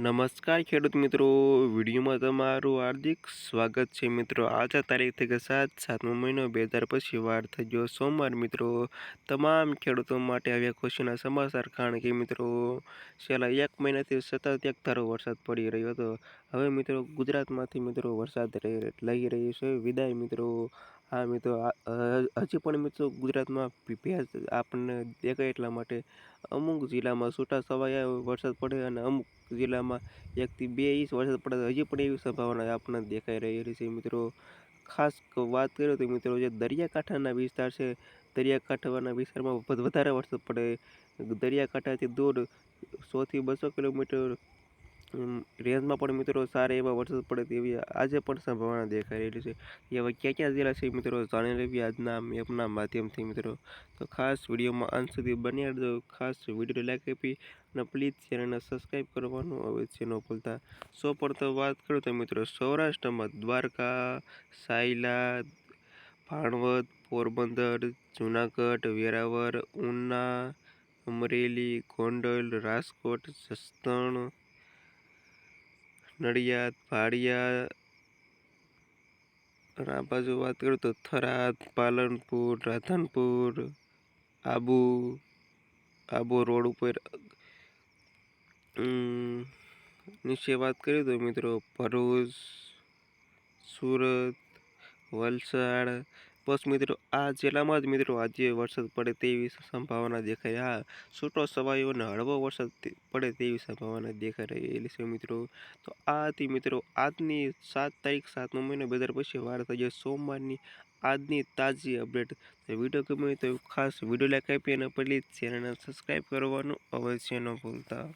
નમસ્કાર ખેડૂત મિત્રો. વિડીયોમાં તમારું હાર્દિક સ્વાગત છે મિત્રો. આજે તારીખ થઈ ગઈ સાત, સાતમો મહિનો બે હજાર પછી વાર થઈ ગયો સોમવાર મિત્રો. તમામ ખેડૂતો માટે આવ્યા ખુશીના સમાચાર કારણ કે મિત્રો, છેલ્લા એક મહિનાથી સતત એક ધારો વરસાદ પડી રહ્યો હતો. હવે મિત્રો ગુજરાતમાંથી મિત્રો વરસાદ લઈ રહ્યો છે. વિદાય મિત્રો. હા મિત્રો હજી પણ મિત્રો ગુજરાતમાં ભેજ આપણને દેખાય એટલા માટે અમુક જિલ્લામાં છૂટા છવાયા વરસાદ પડે અને અમુક જિલ્લામાં એકથી બે ઇંચ વરસાદ પડે હજી પણ એવી સંભાવના આપણને દેખાઈ રહેલી છે. મિત્રો, ખાસ વાત કરીએ તો મિત્રો, જે દરિયાકાંઠાના વિસ્તાર છે, દરિયાકાંઠાના વિસ્તારમાં વધારે વરસાદ પડે. દરિયાકાંઠાથી દૂર સોથી બસો કિલોમીટર રેન્જમાં પણ મિત્રો સારા એવા વરસાદ પડે તેવી આજે પણ સંભાવના દેખાઈ રહેલી છે. એવા ક્યાં ક્યાં જિલ્લા છે મિત્રો જાણી લેવી આજના મેપના માધ્યમથી મિત્રો. તો ખાસ વિડીયોમાં અંત સુધી બની રહેજો. ખાસ વીડિયો લાઈક આપી અને પ્લીઝ ચેનલને સબસ્ક્રાઈબ કરવાનું અવશ્ય ન ભૂલતા. સૌ તો વાત કરું તો મિત્રો સૌરાષ્ટ્રમાં દ્વારકા, સાયલા ભાણવત પોરબંદર, જુનાગઢ વેરાવર ઉના, અમરેલી, ગોંડલ, રાજકોટ, જસદણ નડિયાદ ભાડિયા અને આ બાજુ વાત કરું તો થરાદ, પાલનપુર, રાધનપુર, આબુ આબુ રોડ ઉપર નીચે વાત કરીએ તો મિત્રો ભરૂચ, સુરત, વલસાડ બસ મિત્રો, આ જિલ્લામાં જ મિત્રો આજે વરસાદ પડે તેવી સંભાવના દેખાય હા, છૂટો સવાયો અને હળવો વરસાદ પડે તેવી સંભાવના દેખાઈ રહેલી છે. મિત્રો, તો આ હતી મિત્રો, આજની સાત તારીખ સાતમો મહિનો બે હજાર પછી વાર થઈ જાય સોમવારની આજની તાજી અપડેટ. વીડિયો ગમે તો ખાસ વીડિયો લાઈક આપી અને પ્લીઝ ચેનલને સબસ્ક્રાઈબ કરવાનું અવશ્ય ન ભૂલતા.